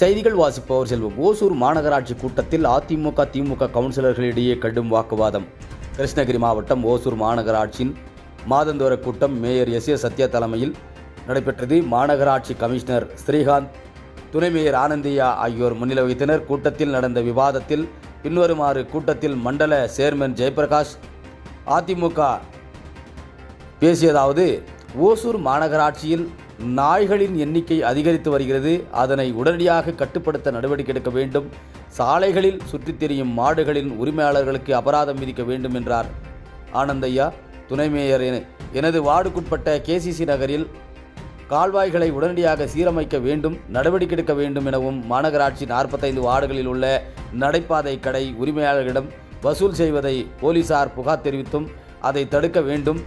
செய்திகள் வாசிப்பவர் செல்வம். ஓசூர் மாநகராட்சி கூட்டத்தில் அதிமுக திமுக கவுன்சிலர்களிடையே கடும் வாக்குவாதம். கிருஷ்ணகிரி மாவட்டம் ஓசூர் மாநகராட்சியின் மாதந்தோர கூட்டம் மேயர் எஸ் ஏ சத்யா தலைமையில் நடைபெற்றது. மாநகராட்சி கமிஷனர் ஸ்ரீகாந்த் துணை மேயர் ஆனந்தியா ஆகியோர் முன்னிலை வகித்தனர். கூட்டத்தில் நடந்த விவாதத்தில் பின்வருமாறு கூட்டத்தில் மண்டல சேர்மன் ஜெயபிரகாஷ் அதிமுக பேசியதாவது ஓசூர் மாநகராட்சியில் நாய்களின் எண்ணிக்கை அதிகரித்து வருகிறது. அதனை உடனடியாக கட்டுப்படுத்த நடவடிக்கை எடுக்க வேண்டும். சாலைகளில் சுற்றித் திரியும் மாடுகளின் உரிமையாளர்களுக்கு அபராதம் விதிக்க வேண்டும் என்றார் ஆனந்தையா. துணை மேயர் என- எனது வார்டுக்குட்பட்ட கேசிசி நகரில் கால்வாய்களை உடனடியாக சீரமைக்க வேண்டும் நடவடிக்கை எடுக்க வேண்டும் எனவும் மாநகராட்சி நாற்பத்தைந்து வார்டுகளில் உள்ள நடைபாதை கடை உரிமையாளர்களிடம் வசூல் செய்வதை போலீசார் புகார் தெரிவித்தும் அதை தடுக்க வேண்டும்.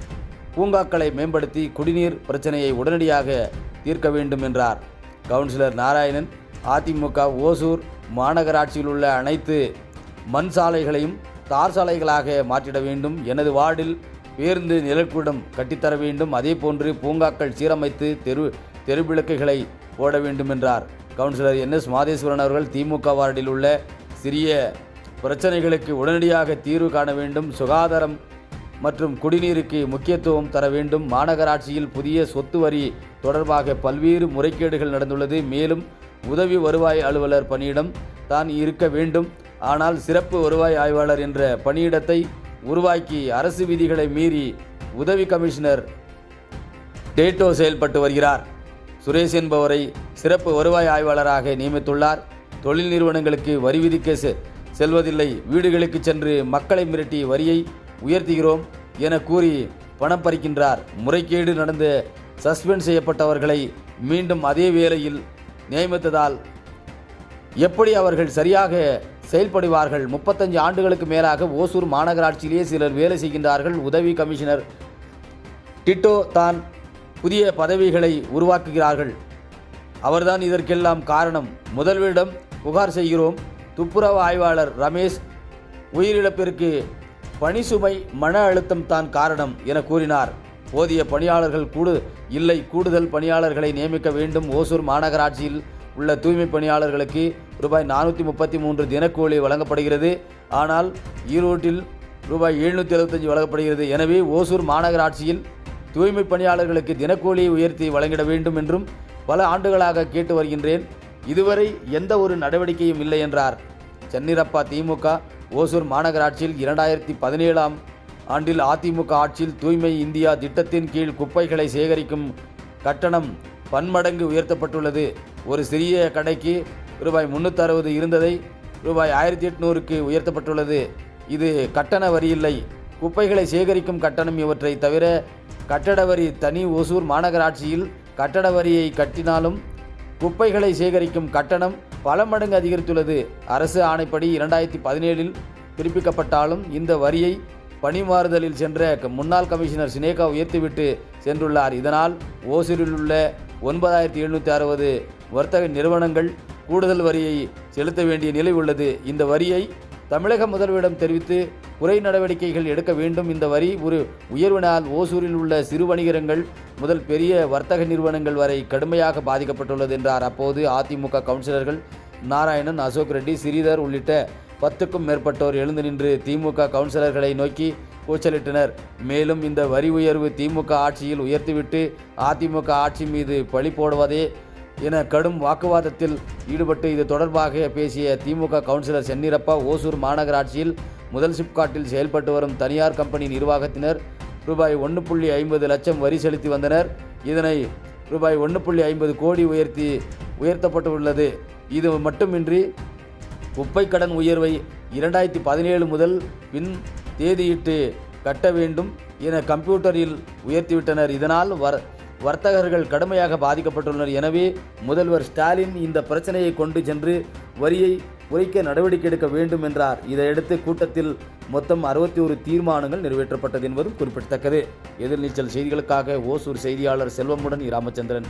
பூங்காக்களை மேம்படுத்தி குடிநீர் பிரச்சனையை உடனடியாக தீர்க்க வேண்டும் என்றார். கவுன்சிலர் நாராயணன் அதிமுக ஓசூர் மாநகராட்சியில் உள்ள அனைத்து மண் சாலைகளையும் தார் சாலைகளாக மாற்றிட வேண்டும். எனது வார்டில் பேருந்து நிழற்கூடம் கட்டித்தர வேண்டும். அதேபோன்று பூங்காக்கள் சீரமைத்து தெரு தெருவிளக்குகளை போட வேண்டும் என்றார். கவுன்சிலர் என் எஸ் மாதேஸ்வரன் அவர்கள் திமுக வார்டில் உள்ள சிறிய பிரச்சனைகளுக்கு உடனடியாக தீர்வு காண வேண்டும் சுகாதாரம் மற்றும் குடிநீருக்கு முக்கியத்துவம் தர வேண்டும். மாநகராட்சியில் புதிய சொத்து வரி தொடர்பாக பல்வேறு முறைகேடுகள் நடந்துள்ளது. மேலும் உதவி வருவாய் அலுவலர் பணியிடம் தான் இருக்க வேண்டும். ஆனால் சிறப்பு வருவாய் ஆய்வாளர் என்ற பணியிடத்தை உருவாக்கி அரசு விதிகளை மீறி உதவி கமிஷனர் டேட்டோ செயல்பட்டு வருகிறார். சுரேஷ் என்பவரை சிறப்பு வருவாய் ஆய்வாளராக நியமித்துள்ளார். தொழில் நிறுவனங்களுக்கு வரி விதிக்க செல்வதில்லை. வீடுகளுக்கு சென்று மக்களை மிரட்டி வரியை உயர்த்துகிறோம் என கூறி பணம் பறிக்கின்றார். முறைகேடு நடந்து சஸ்பெண்ட் செய்யப்பட்டவர்களை மீண்டும் அதே வேளையில் நியமித்ததால் எப்படி அவர்கள் சரியாக செயல்படுவார்கள்? முப்பத்தஞ்சு ஆண்டுகளுக்கு மேலாக ஓசூர் மாநகராட்சியிலேயே சிலர் வேலை செய்கின்றார்கள். உதவி கமிஷனர் டிட்டோ தான் புதிய பதவிகளை உருவாக்குகிறார்கள். அவர்தான் இதற்கெல்லாம் காரணம். முதல்வரிடம் புகார் செய்கிறோம். துப்புரவு ஆய்வாளர் ரமேஷ் உயிரிழப்பிற்கு பணி சுமை மன அழுத்தம் தான் காரணம் என கூறினார். போதிய பணியாளர்கள் கூடு இல்லை கூடுதல் பணியாளர்களை நியமிக்க வேண்டும். ஓசூர் மாநகராட்சியில் உள்ள தூய்மை பணியாளர்களுக்கு ரூபாய் நானூற்றி முப்பத்தி மூன்று தினக்கூலி வழங்கப்படுகிறது. ஆனால் ஈரோட்டில் ரூபாய் எழுநூற்றி எழுபத்தஞ்சு வழங்கப்படுகிறது. எனவே ஓசூர் மாநகராட்சியில் தூய்மை பணியாளர்களுக்கு தினக்கூலியை உயர்த்தி வழங்கிட வேண்டும் என்றும் பல ஆண்டுகளாக கேட்டு வருகின்றேன். இதுவரை எந்த ஒரு நடவடிக்கையும் இல்லை என்றார். சென்னிரப்பா திமுக ஓசூர் மாநகராட்சியில் இரண்டாயிரத்தி பதினேழாம் ஆண்டில் அதிமுக ஆட்சியில் தூய்மை இந்தியா திட்டத்தின் கீழ் குப்பைகளை சேகரிக்கும் கட்டணம் பன்மடங்கு உயர்த்தப்பட்டுள்ளது. ஒரு சிறிய கடைக்கு ரூபாய் முன்னூற்றி அறுபது இருந்ததை ரூபாய் ஆயிரத்தி எட்நூறுக்கு உயர்த்தப்பட்டுள்ளது. இது கட்டண வரி இல்லை. குப்பைகளை சேகரிக்கும் கட்டணம் இவற்றை தவிர கட்டட வரி தனி ஓசூர் மாநகராட்சியில் கட்டட வரியை கட்டினாலும் குப்பைகளை சேகரிக்கும் கட்டணம் பல மடங்கு அதிகரித்துள்ளது. அரசு ஆணைப்படி இரண்டாயிரத்தி பதினேழில் பிறப்பிக்கப்பட்டாலும் இந்த வரியை பணிமாறுதலில் சென்ற முன்னாள் கமிஷனர் சினேகா உயர்த்திவிட்டு சென்றுள்ளார். இதனால் ஓசூரில் உள்ள ஒன்பதாயிரத்தி எழுநூற்றி அறுபது வர்த்தக நிறுவனங்கள் கூடுதல் வரியை செலுத்த வேண்டிய நிலை உள்ளது. இந்த வரியை தமிழக முதல்வரிடம் தெரிவித்து குறை நடவடிக்கைகள் எடுக்க வேண்டும். இந்த வரி ஒரு உயர்வினால் ஓசூரில் உள்ள சிறு வணிகரங்கள் முதல் பெரிய வர்த்தக நிறுவனங்கள் வரை கடுமையாக பாதிக்கப்பட்டுள்ளது என்றார். அப்போது அதிமுக கவுன்சிலர்கள் நாராயணன் அசோக் ரெட்டி ஸ்ரீதர் உள்ளிட்ட பத்துக்கும் மேற்பட்டோர் எழுந்து நின்று திமுக கவுன்சிலர்களை நோக்கி கூச்சலிட்டனர். மேலும் இந்த வரி உயர்வு திமுக ஆட்சியில் உயர்த்திவிட்டு அதிமுக ஆட்சி மீது பழி போடுவதே என கடும் வாக்குவாதத்தில் ஈடுபட்டு இது தொடர்பாக பேசிய திமுக கவுன்சிலர் சென்னிரப்பா ஓசூர் மாநகராட்சியில் முதல் சிப்காட்டில் செயல்பட்டு வரும் தனியார் கம்பெனி நிர்வாகத்தினர் ரூபாய் ஒன்று புள்ளி ஐம்பது லட்சம் வரி செலுத்தி வந்தனர். இதனை ரூபாய் ஒன்று புள்ளி ஐம்பது கோடி உயர்த்தி உயர்த்தப்பட்டுள்ளது. இது மட்டுமின்றி குப்பை கடன் உயர்வை இரண்டாயிரத்தி பதினேழு முதல் பின் தேதியிட்டு கட்ட வேண்டும் என கம்ப்யூட்டரில் உயர்த்திவிட்டனர். இதனால் வர வர்த்தகர்கள் கடுமையாக பாதிக்கப்பட்டுள்ளனர். எனவே முதல்வர் ஸ்டாலின் இந்த பிரச்சனையை கொண்டு சென்று வரியை குறைக்க நடவடிக்கை எடுக்க வேண்டும் என்றார். இதையடுத்து கூட்டத்தில் மொத்தம் அறுபத்தி ஒரு தீர்மானங்கள் நிறைவேற்றப்பட்டது என்பதும் குறிப்பிடத்தக்கது. எதிர்நீச்சல் செய்திகளுக்காக ஓசூர் செய்தியாளர் செல்வமுடன் ராமச்சந்திரன்